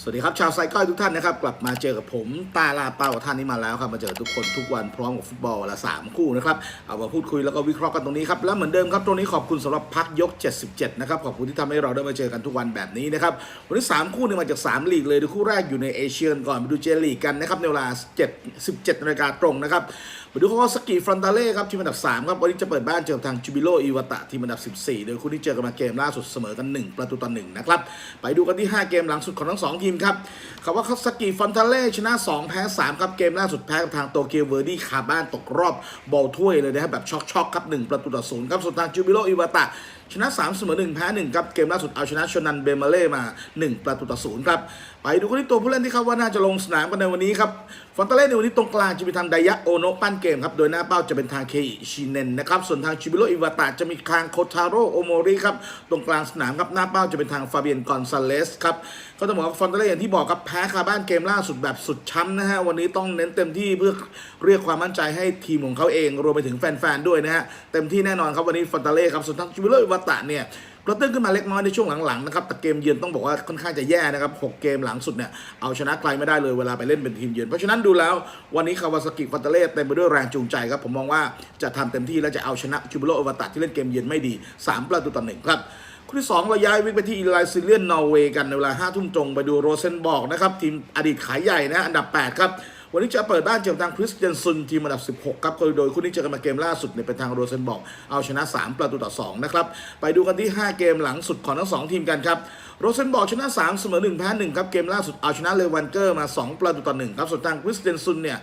สวัสดีครับ ชาวไซก้อยทุกท่านนะครับ กลับมาเจอกับผมตาลาเป้าท่านนี้มาแล้วครับ มาเจอทุกคนทุกวันพร้อมกับฟุตบอลละสามคู่นะครับ เอามาพูดคุยแล้วก็วิเคราะห์กันตรงนี้ครับ แล้วเหมือนเดิมครับ ตรงนี้ขอบคุณสำหรับพักยก 77 นะครับ ขอบคุณที่ทำให้เราได้มาเจอกันทุกวันแบบนี้นะครับ วันนี้สามคู่เนี่ยมาจากสามลีกเลยดูคู่แรกอยู่ในเอเชียก่อนไปดูเจลีกกันนะครับในเวลา7 17นาฬิกาตรงนะครับ มาดูคาวาสกิฟรอนตาเล่ครับทีมอันดับสามครับวันนี้จะเปิดบ้านเจอกับทางจูบิโลอิวาตะทีมอันดับ 14 โดยคู่ที่เจอกันมาเกมล่าสุดเสมอกัน 1 ประตูต่อ1นะครับ ไปดูกันที่ 5 เกมหลังสุดของทั้ง 2 ทีมครับคำว่าสกิฟรอนตาเล่ชนะ 2 แพ้ 3 ครับ เกมล่าสุดแพ้กับทางโตเกียวเวอร์ดี้คาบ้านตกรอบบอลถ้วยเลยนะครับแบบช็อกๆครับ1ประตูต่อ0ครับส่วนทางจูบิโลอิวาตะชนะ 3 เสมอ1แพ้1ครับเกมล่าสุดเอาชนะชนันเบมาเล่มา 1 ประตูต่อศูนย์ครับไปดูกันที่ตัวผู้เล่นที่คาดว่าน่าจะลงสนามกันในวันนี้ครับฟอนตาเล่ในวันนี้ตรงกลางจะมีทางไดยะโอโนปั้นเกมครับโดยหน้าเป้าจะเป็นทางเคอิชิเนนนะครับส่วนทางชิบิโรอิวาตะจะมีทางโคทาโรโอโมริครับตรงกลางสนามครับหน้าเป้าจะเป็นทางฟาเบียนกอนซาเลสครับ ก็ต้องบอกว่าฟอนเตเล่อย่างที่บอกครับแพ้คาบ้านเกมล่าสุดแบบสุดช้ำนะฮะวันนี้ต้องเน้นเต็มที่เพื่อเรียกความมั่นใจให้ทีมของเขาเองรวมไปถึงแฟนๆด้วยนะฮะเต็มที่แน่นอนครับวันนี้ฟอนเตเล่ครับส่วนทางชิบิโรอิวาตะเนี่ยกระเตื้องขึ้นมาเล็กน้อยในช่วงหลังๆนะครับแต่เกมเยือนต้องบอกว่าค่อนข้างจะแย่นะครับหกเกมหลังสุดเนี่ยเอาชนะใครไม่ได้เลยเวลาไปเล่นเป็นทีมเยือน เพราะฉะนั้นดูแล้ววันนี้คาวาซากิฟัตเตเล่เต็มไปด้วยแรงจูงใจครับ ผมมองว่าจะทำเต็มที่และจะเอาชนะจูบิโรโอวาตะที่เล่นเกมเยือนไม่ดี 3 ประตูต่อหนึ่งครับ คู่ที่ 2 เราย้ายวิ่งไปที่อีไลซิเลียนนอร์เวย์กันในเวลา5ทุ่มตรงไปดูโรเซนบอกนะครับ ทีมอดีตขายใหญ่นะ อันดับ 8 ครับ วันนี้จะเปิดบ้านเจอทางคริสเตียนซุนทีมอันดับ 16 ครับโดยคู่นี้เจอกันมาเกมล่าสุดเนี่ยเป็นทางโรเซนบอกเอาชนะ 3 ประตูต่อ 2 นะครับ ไปดูกันที่ 5 เกมหลังสุดของทั้ง 2 ทีมกันครับโรเซนบอกชนะ 3 เสมอ1แพ้1ครับเกมล่าสุดเอาชนะเลวันเกอร์มา 2 ประตูต่อ1ครับส่วนทางคริสเตียนซุนเนี่ย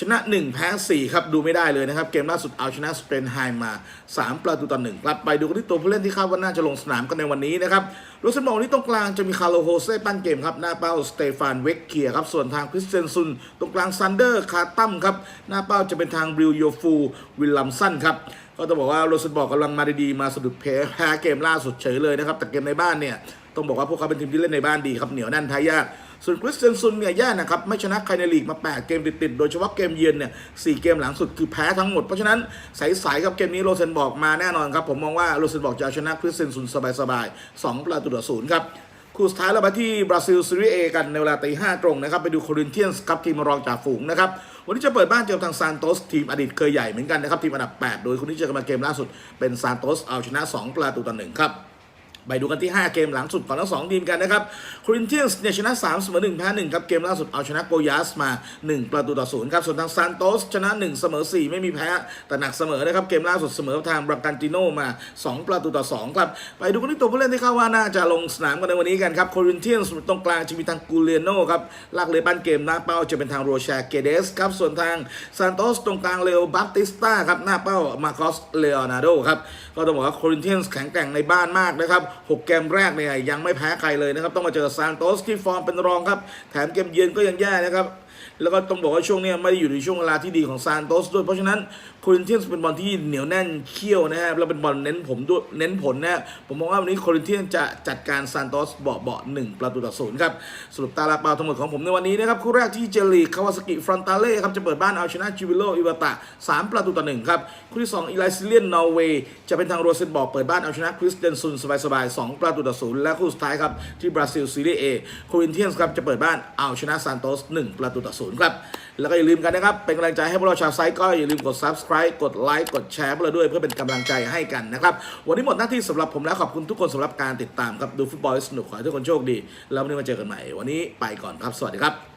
ชนะ 1 แพ้ 4 ครับ ดูไม่ได้เลยนะครับ เกมล่าสุดเอาชนะสเปนไฮมา 3 ประตูต่อ1ครับไปดูกันที่ตัวผู้เล่นที่คาดว่าน่าจะลงสนามกันในวันนี้นะครับโรเซนบอกที่ตรงกลางจะมีคาร์โลโฮเซ่ปั้นเกมครับ หน้าเป้าสเตฟานเวกเคียครับ ส่วนทางคริสเตนซุน ตรงกลางซันเดอร์คาตัมครับ หน้าเป้าจะเป็นทางบริวโยฟูวิลลัมสันครับก็ต้องบอกว่าโรเซนบอกกำลังมาดีๆมาสะดุดแพ้แพ้เกมล่าสุดเฉยเลยนะครับแต่เกมในบ้านเนี่ยต้องบอกว่าพวกเขาเป็นทีมที่เล่นในบ้านดีครับเหนียวแน่นทายาท ส่วนคริสเตนซุนเนี่ยแย่นะครับ ไม่ชนะใครในลีกมา 8 เกมติดๆ โดยเฉพาะเกมเยือนเนี่ยสเกมหลังสุดคือแพ้ทั้งหมด เพราะฉะนั้นใสๆกับเกมนี้โรเซนบอกมาแน่นอนครับ ผมมองว่าโรเซนบอกจะชนะคริสเตนซุนสบายๆ2ประตูต่อศูนย์ครับคู่สุดท้ายเราไปที่บราซิลซีรีเอกันในเวลาตีห้าตรงนะครับ ไปดูโครินเทียนส์ครับทีมรองจ่าฝูงนะครับ วันนี้จะเปิดบ้านเจอกับทางซานโตสทีมอดีตเคยใหญ่เหมือนกันนะครับ ทีมอันดับ 8 โดยคนที่เจอกันมาเกมล่าสุดเป็นซานโตสเอาชนะ 2 ประตูต่อหนึ่งครับ ไปดูกันที่ 5 เกมหลังสุดของทั้ง2ทีมกันนะครับครินเทียนส์เนี่ยชนะ3เสมอ1แพ้1ครับเกมล่าสุดเอาชนะโกยาสมา 1 ประตูต่อ0ครับส่วนทางซานโตสชนะ 1 เสมอ 4 ไม่มีแพ้แต่หนักเสมอนะครับเกมล่าสุดเสมอทางบรากันติโนมา 2 ประตูต่อ2ครับไปดูกันที่ตัวผู้เล่นที่คาดว่าน่าจะลงสนามกันในวันนี้กันครับโครินเทียนส์ตรงกลางจะมีทางกูเลียโนครับลากเลยปั้นเกมหน้าเป้าจะเป็นทางโรชาเกเดสครับส่วนทางซานโตสตรงกลางเลโอบัตติสตาครับหน้าเป้ามาคอสเลโอนาโดครับก็ต้องบอกว่าครินเทียนส์แข็งแกร่งในบ้านมากนะครับ6 เกมแรกเนี่ยยังไม่แพ้ใครเลยนะครับ ต้องมาเจอซานโตสที่ฟอร์มเป็นรองครับ แถมเกมเยือนก็ยังแย่นะครับ แล้วก็ต้องบอกว่าช่วงนี้ไม่ได้อยู่ในช่วงเวลาที่ดีของซานโตสด้วย เพราะฉะนั้นโครินเทียนสเป็นบอลที่เหนียวแน่นเขี้ยวนะครับแล้วเป็นบอลเน้นผมด้วยเน้นผลนะผมมองว่าวันนี้โครินเทียนจะจัดการซานโตสเบาเบาหนึ่งประตูต่อศูนย์ครับสรุปตาลาเปาทั้งหมดของผมในวันนี้นะครับคู่แรกที่เจลีคาวาสกิฟรอนตาเล่ครับจะเปิดบ้านเอาชนะจิวิโลอิวาตะสามประตูต่อหนึ่งครับคู่ที่สองอีไลซิเลียนนอร์เวย์จะเป็นทางโรเซนบอกเปิดบ้านเอาชนะคริสเตนซุนสบายๆสองประตูต่อศูนย์และคู่สุดท้ายครับที่บราซิลซีรีเอโครินเทียนครับจะเปิดบ้านเอาชนะซานโตสหนึ่งประตูต่อศูนย์ครับ แล้วก็อย่าลืมกันนะครับ เป็นกำลังใจให้พวกเราชาวไซต์ก็อย่าลืมกด subscribe กดไลค์กดแชร์พวกเราด้วยเพื่อเป็นกำลังใจให้กันนะครับ วันนี้หมดหน้าที่สำหรับผมแล้วขอบคุณทุกคนสำหรับการติดตามครับดูฟุตบอลสนุกขอให้ทุกคนโชคดี แล้ววันนี้มาเจอกันใหม่วันนี้ไปก่อนครับสวัสดีครับ